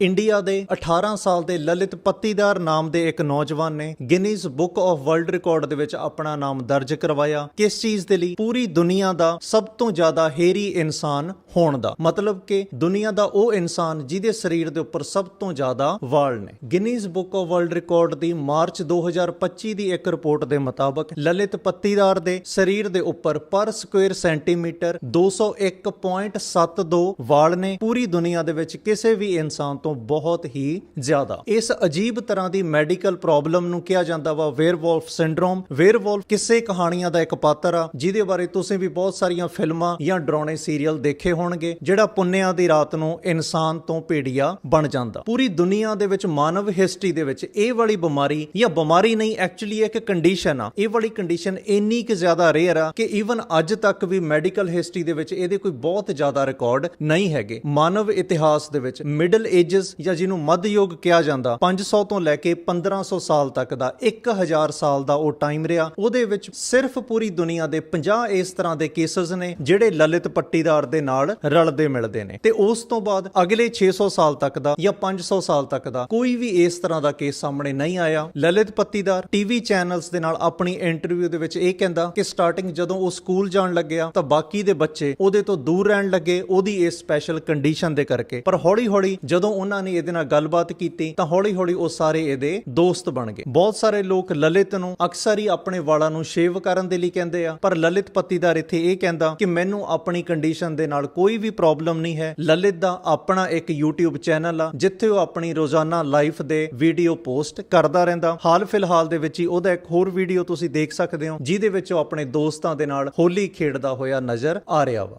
India ਦੇ 18 ਸਾਲ ਦੇ ਲਲਿਤ ਪੱਤੀਦਾਰ ਨਾਮ ਦੇ ਇੱਕ ਨੌਜਵਾਨ ਨੇ Guinness book of world record ਦੇ ਵਿੱਚ ਆਪਣਾ ਨਾਮ ਦਰਜ ਕਰਵਾਇਆ, ਕਿਸ ਚੀਜ਼ ਦੇ ਲਈ? ਪੂਰੀ ਦੁਨੀਆ ਦਾ ਸਭ ਤੋਂ ਜ਼ਿਆਦਾ ਹੇਰੀ ਇਨਸਾਨ ਹੋਣ ਦਾ। ਮਤਲਬ ਕਿ ਦੁਨੀਆ ਦਾ ਉਹ ਇਨਸਾਨ ਜਿਹਦੇ ਸਰੀਰ ਦੇ ਉੱਪਰ ਸਭ ਤੋਂ ਜ਼ਿਆਦਾ ਵਾਲ ਨੇ। Guinness book of world record the March 2025 ਦੀ ਇੱਕ ਰਿਪੋਰਟ ਦੇ ਮੁਤਾਬਕ ਲਲਿਤ ਪੱਤੀਦਾਰ ਦੇ ਸਰੀਰ ਦੇ ਉੱਪਰ ਪਰ ਸਕੁਅਰ ਸੈਂਟੀਮੀਟਰ 201.72 ਵਾਲ ਨੇ। ਪੂਰੀ ਦੁਨੀਆ ਦੇ ਵਿੱਚ ਕਿਸੇ ਵੀ ਇਨਸਾਨ ਤੋਂ ਬਹੁਤ ਹੀ ਜ਼ਿਆਦਾ। ਇਸ ਅਜੀਬ ਤਰ੍ਹਾਂ ਦੀ ਮੈਡੀਕਲ ਪ੍ਰੋਬਲਮ ਨੂੰ ਕਿਹਾ ਜਾਂਦਾ ਵਾ, ਵੇਅਰਵੋਲਫ ਸਿੰਡਰੋਮ। ਵੇਅਰਵੋਲਫ ਕਿਸੇ ਕਹਾਣੀਆਂ ਦਾ ਇੱਕ ਪਾਤਰ ਆ, ਜਿਹਦੇ ਬਾਰੇ ਤੁਸੀਂ ਵੀ ਬਹੁਤ ਸਾਰੀਆਂ ਫਿਲਮਾਂ ਜਾਂ ਡਰਾਉਣੇ ਸੀਰੀਅਲ ਦੇਖੇ ਹੋਣਗੇ, ਜਿਹੜਾ ਪੁੰਨਿਆਂ ਦੀ ਰਾਤ ਨੂੰ ਇਨਸਾਨ ਤੋਂ ਭੇੜੀਆ ਬਣ ਜਾਂਦਾ। ਪੂਰੀ ਦੁਨੀਆ ਦੇ ਵਿੱਚ, ਮਾਨਵ ਹਿਸਟਰੀ ਦੇ ਵਿੱਚ, ਇਹ ਵਾਲੀ ਬਿਮਾਰੀ ਜਾਂ ਬਿਮਾਰੀ ਨਹੀਂ ਐਕਚੁਅਲੀ ਇੱਕ ਕੰਡੀਸ਼ਨ ਆ। ਇਹ ਵਾਲੀ ਕੰਡੀਸ਼ਨ ਇੰਨੀ ਕਿ ਜ਼ਿਆਦਾ ਰੇਅਰ ਆ ਕਿ ਈਵਨ ਅੱਜ ਤੱਕ ਵੀ ਮੈਡੀਕਲ ਹਿਸਟਰੀ ਦੇ ਵਿੱਚ ਇਹਦੇ ਕੋਈ ਬਹੁਤ ਜ਼ਿਆਦਾ ਰਿਕਾਰਡ ਨਹੀਂ ਹੈਗੇ। ਮਾਨਵ ਇਤਿਹਾਸ ਦੇ ਵਿੱਚ ਮਿਡਲ ਏਜ ਏਜਸ ਜਾਂ ਜਿਹਨੂੰ ਮੱਧ ਕਿਹਾ ਜਾਂਦਾ 500 ਤੋਂ ਲੈ ਕੇ 1500 ਸਾਲ ਤੱਕ ਦਾ 1000 ਸਾਲ ਦਾ ਉਹ ਟਾਈਮ ਰਿਹਾ। ਉਹਦੇ ਵਿੱਚ ਸਿਰਫ ਪੂਰੀ ਦੁਨੀਆ ਦੇ 50 ਇਸ ਤਰ੍ਹਾਂ ਦੇ ਕੇਸਸ ਨੇ, ਜਿਹੜੇ ਲਲਿਤ ਪੱਟੀਦਾਰ ਦੇ ਨਾਲ ਰਲਦੇ ਮਿਲਦੇ ਨੇ। ਤੇ ਉਸ ਤੋਂ ਬਾਅਦ ਅਗਲੇ 600 ਸਾਲ ਤੱਕ ਦਾ ਜਾਂ 500 ਸਾਲ ਤੱਕ ਦਾ ਕੋਈ ਵੀ ਇਸ ਤਰ੍ਹਾਂ ਦਾ ਕੇਸ ਸਾਹਮਣੇ ਨਹੀਂ ਆਇਆ। ਲਲਿਤ ਪੱਤੀਦਾਰ ਟੀਵੀ ਚੈਨਲਸ ਦੇ ਨਾਲ ਆਪਣੀ ਇੰਟਰਵਿਊ ਦੇ ਵਿੱਚ ਇਹ ਕਹਿੰਦਾ ਕਿ ਸਟਾਰਟਿੰਗ ਜਦੋਂ ਉਹ ਸਕੂਲ ਜਾਣ ਲੱਗਿਆ, ਤਾਂ ਬਾਕੀ ਦੇ ਬੱਚੇ ਉਹਦੇ ਤੋਂ ਦੂਰ ਰਹਿਣ ਲੱਗੇ, ਉਹਦੀ ਇਸ ਸਪੈਸ਼ਲ ਕੰਡੀਸ਼ਨ ਦੇ ਕਰਕੇ। ਪਰ ਹੌਲੀ-ਹੌਲੀ ਜਦੋਂ ਉਹਨਾਂ ਨੇ ਇਹਦੇ ਨਾਲ ਗੱਲਬਾਤ ਕੀਤੀ, ਤਾਂ ਹੌਲੀ-ਹੌਲੀ ਉਹ ਸਾਰੇ ਇਹਦੇ ਦੋਸਤ ਬਣ ਗਏ। ਬਹੁਤ ਸਾਰੇ ਲੋਕ ਲਲਿਤ ਨੂੰ ਅਕਸਰ ਹੀ ਆਪਣੇ ਵਾਲਾਂ ਨੂੰ ਸ਼ੇਵ ਕਰਨ ਦੇ ਲਈ ਕਹਿੰਦੇ ਆ, ਪਰ ਲਲਿਤ ਪੱਤੀਦਾਰ ਇੱਥੇ ਇਹ ਕਹਿੰਦਾ ਕਿ ਮੈਨੂੰ ਆਪਣੀ ਕੰਡੀਸ਼ਨ ਦੇ ਨਾਲ ਕੋਈ ਵੀ ਪ੍ਰੋਬਲਮ ਨਹੀਂ ਹੈ। ਲਲਿਤ ਦਾ ਆਪਣਾ ਇੱਕ YouTube ਚੈਨਲ ਆ, ਜਿੱਥੇ ਉਹ ਆਪਣੀ ਰੋਜ਼ਾਨਾ ਲਾਈਫ ਦੇ ਵੀਡੀਓ ਪੋਸਟ ਕਰਦਾ ਰਹਿੰਦਾ। ਹਾਲ ਫਿਲਹਾਲ ਦੇ ਵਿੱਚ ਹੀ ਉਹਦਾ ਇੱਕ ਹੋਰ ਵੀਡੀਓ ਤੁਸੀਂ ਦੇਖ ਸਕਦੇ ਹੋ, ਜਿਹਦੇ ਵਿੱਚ ਉਹ ਆਪਣੇ ਦੋਸਤਾਂ ਦੇ ਨਾਲ ਹੋਲੀ ਖੇਡਦਾ ਹੋਇਆ ਨਜ਼ਰ ਆ ਰਿਹਾ ਵਾ।